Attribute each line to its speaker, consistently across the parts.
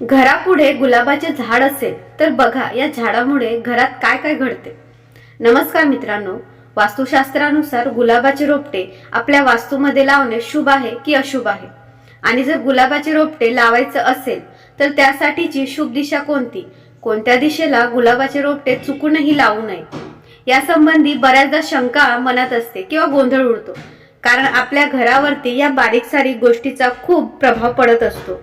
Speaker 1: घरापुढे गुलाबाचे झाड असेल तर बघा या झाडामुळे घरात काय काय घडते. नमस्कार मित्रांनो वास्तुशास्त्रानुसार गुलाबाचे रोपटे आपल्या वास्तूमध्ये लावणे शुभ आहे की अशुभ आहे? आणि जर गुलाबाचे रोपटे लावायचं असेल तर त्यासाठीची शुभ दिशा कोणती? कोणत्या दिशेला गुलाबाचे रोपटे चुकूनही लावू नये? यासंबंधी बऱ्याचदा शंका मनात असते किंवा गोंधळ उडतो. कारण आपल्या घरावरती या बारीक सारीक गोष्टीचा खूप प्रभाव पडत असतो.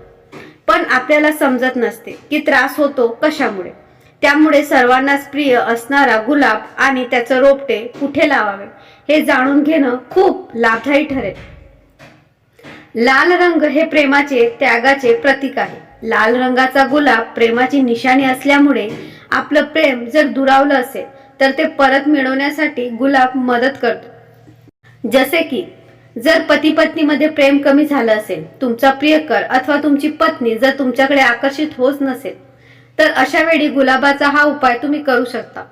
Speaker 1: पण आपल्याला समजत नसते की त्रास होतो कशामुळे. त्यामुळे सर्वांनाच प्रिय असणारा गुलाब आणि त्याचं रोपटे कुठे लावावे हे जाणून घेणं खूप लाभदायी ठरेल. लाल रंग हे प्रेमाचे त्यागाचे प्रतीक आहे. लाल रंगाचा गुलाब प्रेमाची निशाणी असल्यामुळे आपलं प्रेम जर दुरावलं असेल तर ते परत मिळवण्यासाठी गुलाब मदत करतो. जसे की जर पती पत्नीमध्ये प्रेम कमी झालं असेल तुमचा प्रियकर अथवा तुमची पत्नी जर तुमच्याकडे आकर्षित होत नसेल तर अशा वेळी गुलाबाचा हा उपाय तुम्ही करू शकता.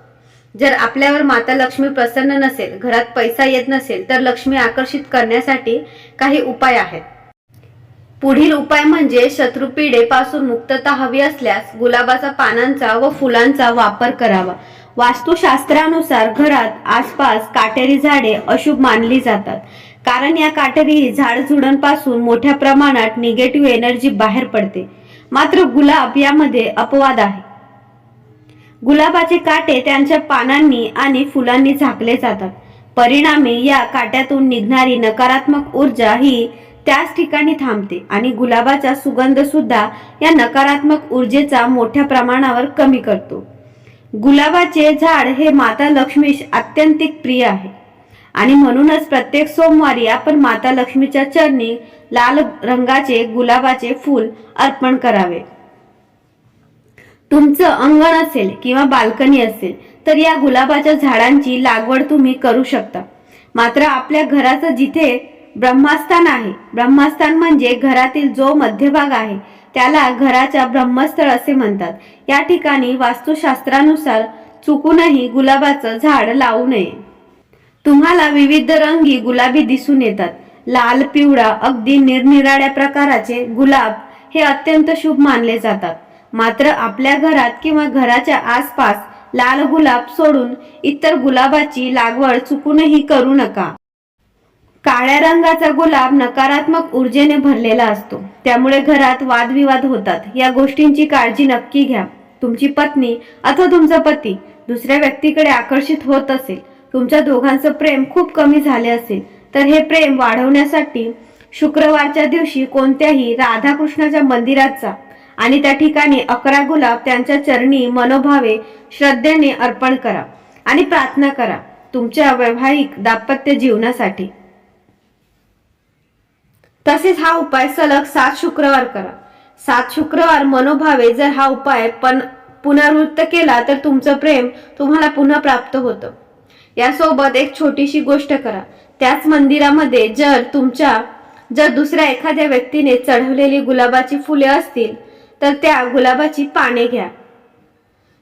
Speaker 1: जर आपल्यावर माता लक्ष्मी प्रसन्न नसेल घरात पैसा येत नसेल तर लक्ष्मी आकर्षित करण्यासाठी काही उपाय आहेत. पुढील उपाय म्हणजे शत्रुपीडेपासून मुक्तता हवी असल्यास गुलाबाचा पानांचा व फुलांचा वापर करावा. वास्तुशास्त्रानुसार घरात आसपास काटेरी झाडे अशुभ मानली जातात. कारण या काटेरी झाडझुडांपासून मोठ्या प्रमाणात निगेटिव्ह एनर्जी बाहेर पडते. मात्र गुलाब यामध्ये अपवाद आहे. गुलाबाचे काटे त्यांच्या पानांनी आणि फुलांनी झाकले जातात. परिणामी या काट्यातून निघणारी नकारात्मक ऊर्जा ही त्याच ठिकाणी थांबते आणि गुलाबाचा सुगंध सुद्धा या नकारात्मक ऊर्जेचा मोठ्या प्रमाणावर कमी करतो. गुलाबाचे झाड हे माता लक्ष्मीस अत्यंतिक प्रिय आहे. आणि म्हणूनच प्रत्येक सोमवारी आपण माता लक्ष्मीच्या चरणी लाल रंगाचे गुलाबाचे फूल अर्पण करावे. तुमचं अंगण असेल किंवा बाल्कनी असेल तर या गुलाबाच्या झाडांची लागवड तुम्ही करू शकता. मात्र आपल्या घराचं जिथे ब्रह्मास्थान आहे ब्रह्मास्थान म्हणजे घरातील जो मध्यभाग आहे त्याला घराच्या ब्रह्मस्थळ असे म्हणतात. या ठिकाणी वास्तुशास्त्रानुसार चुकूनही गुलाबाचं झाड लावू नये. तुम्हाला विविध रंगी गुलाबी दिसून येतात. लाल पिवळा अगदी निरनिराळ्या प्रकाराचे गुलाब हे अत्यंत शुभ मानले जातात. मात्र आपल्या घरात किंवा घराच्या आसपास लाल गुलाब सोडून इतर गुलाबाची लागवड चुकूनही करू नका. काळ्या रंगाचा गुलाब नकारात्मक ऊर्जेने भरलेला असतो. त्यामुळे घरात वादविवाद होतात. या गोष्टींची काळजी नक्की घ्या. तुमची पत्नी अथवा तुमचा पती दुसऱ्या व्यक्तीकडे आकर्षित होत असेल तुमच्या दोघांचं प्रेम खूप कमी झाले असेल तर हे प्रेम वाढवण्यासाठी शुक्रवारच्या दिवशी कोणत्याही राधाकृष्णाच्या मंदिरात जा आणि त्या ठिकाणी अकरा गुलाब त्यांच्या चरणी मनोभावे श्रद्धेने अर्पण करा आणि प्रार्थना करा तुमच्या वैवाहिक दाम्पत्य जीवनासाठी. तसेच हा उपाय सलग सात शुक्रवार करा. सात शुक्रवार मनोभावे जर हा उपाय पण पुनरावृत्त केला तर तुमचं प्रेम तुम्हाला पुन्हा प्राप्त होतं. यासोबत एक छोटीशी गोष्ट करा. त्याच मंदिरामध्ये जर तुमच्या जर दुसऱ्या एखाद्या व्यक्तीने चढवलेली गुलाबाची फुले असतील तर त्या गुलाबाची पाने घ्या.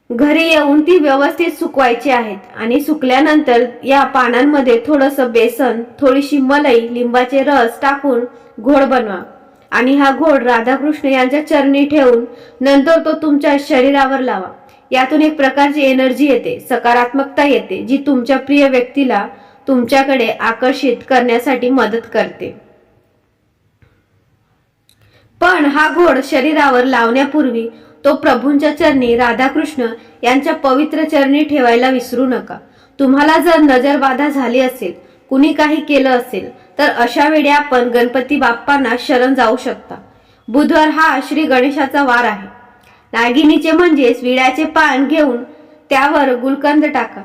Speaker 1: घरी येऊन ती व्यवस्थित सुकवायची आहेत आणि सुकल्यानंतर या पानांमध्ये थोडंसं बेसन थोडीशी मलई लिंबाचे रस टाकून घोड बनवा. आणि हा घोड राधाकृष्ण यांच्या चरणी ठेवून नंतर तो तुमच्या शरीरावर लावा. यातून एक प्रकारची एनर्जी येते सकारात्मकता येते जी तुमच्या प्रिय व्यक्तीला तुमच्याकडे आकर्षित करण्यासाठी मदत करते. पण हा घोड शरीरावर लावण्यापूर्वी तो प्रभूंच्या चरणी राधाकृष्ण यांच्या पवित्र चरणी ठेवायला विसरू नका. तुम्हाला जर नजरबाधा झाली असेल कुणी काही केलं असेल तर अशा वेळी आपण गणपती बाप्पांना शरण जाऊ शकता. बुधवार हा श्री गणेशाचा वार आहे. नागिनीचे म्हणजेच विड्याचे पान घेऊन त्यावर गुलकंद टाका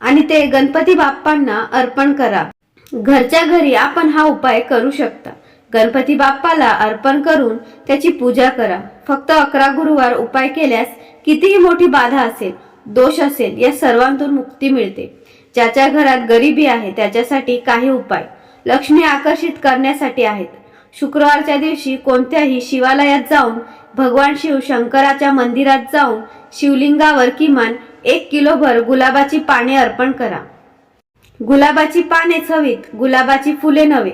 Speaker 1: आणि ते गणपती बाप्पांना अर्पण करा. घरच्या घरी आपण हा उपाय करू शकता. गणपती बाप्पाला अर्पण करून त्याची पूजा करा. फक्त अकरा गुरुवार उपाय केल्यास कितीही मोठी बाधा असेल दोष असेल या सर्वांतून मुक्ती मिळते. ज्याच्या घरात गरिबी आहे त्याच्यासाठी काही उपाय. लक्ष्मी आकर्षित करण्यासाठी आहेत. शुक्रवारच्या दिवशी कोणत्याही शिवालयात जाऊन भगवान शिव शंकराच्या मंदिरात जाऊन शिवलिंगावर किमान एक किलोभर गुलाबाची पाने अर्पण करा. गुलाबाची पाने हवीत गुलाबाची फुले नव्हे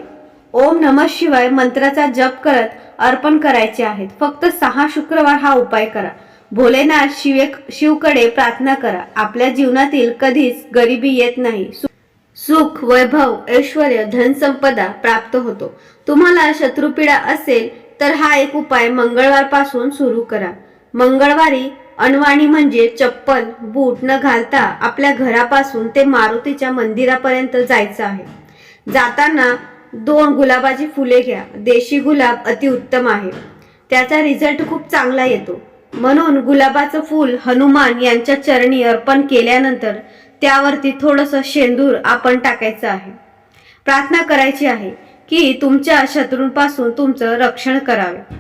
Speaker 1: ओम नम शिवाय मंत्राचा जप करत अर्पण करायचे आहेत. फक्त सहा शुक्रवार हा उपाय करा. भोलेनाथ शिवे शिवकडे प्रार्थना करा. आपल्या जीवनातील कधीच गरिबी येत नाही. सुख वैभव ऐश्वर धनसंपदा प्राप्त होतो. तुम्हाला शत्रुपीडा असेल तर हा एक उपाय मंगळवारपासून सुरू करा. मंगळवारी अनवाणी म्हणजे चप्पल बूट न घालता आपल्या घरापासून ते मारुतीच्या मंदिरापर्यंत जायचं आहे. जाताना दोन गुलाबाची फुले घ्या. देशी गुलाब अतिउत्तम आहे. त्याचा रिझल्ट खूप चांगला येतो. म्हणून गुलाबाचं फूल हनुमान यांच्या चरणी अर्पण केल्यानंतर त्यावरती थोडंसं शेंदूर आपण टाकायचं आहे. प्रार्थना करायची आहे की तुमच्या शत्रूंपासून तुमचं रक्षण करावे.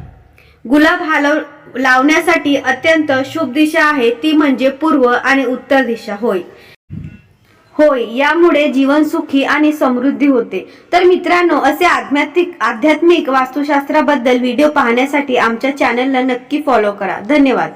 Speaker 1: गुलाब हालव लावण्यासाठी अत्यंत शुभ दिशा आहे ती म्हणजे पूर्व आणि उत्तर दिशा होय. होय यामुळे जीवन सुखी आणि समृद्धी होते. तर मित्रांनो असे आध्यात्मिक आध्यात्मिक वास्तुशास्त्राबद्दल व्हिडिओ पाहण्यासाठी आमच्या चॅनलला नक्की फॉलो करा. धन्यवाद.